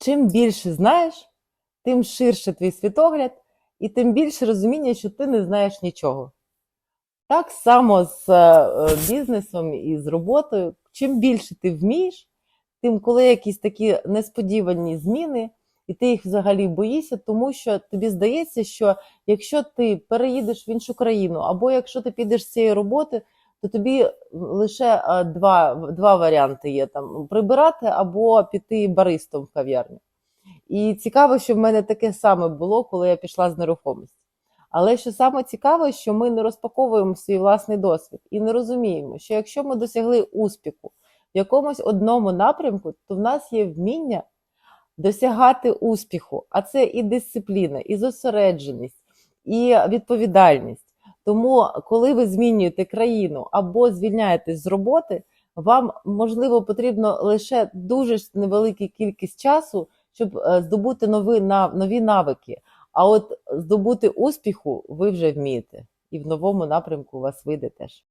чим більше знаєш, тим ширше твій світогляд, і тим більше розуміння, що ти не знаєш нічого. Так само з е, бізнесом і з роботою. Чим більше ти вмієш, тим коли якісь такі несподівані зміни, і ти їх взагалі боїшся, тому що тобі здається, що якщо ти переїдеш в іншу країну, або якщо ти підеш з цієї роботи, то тобі лише е, два, два варіанти є: там прибирати або піти баристом в кав'ярню. І цікаво, що в мене таке саме було, коли я пішла з нерухомості. Але що саме цікаве, що ми не розпаковуємо свій власний досвід і не розуміємо, що якщо ми досягли успіху в якомусь одному напрямку, то в нас є вміння досягати успіху, а це і дисципліна, і зосередженість, і відповідальність. Тому, коли ви змінюєте країну або звільняєтесь з роботи, вам можливо потрібно лише дуже невелика кількість часу, щоб е, здобути нові, нові навики. А от здобути успіху ви вже вмієте, і в новому напрямку у вас вийде теж.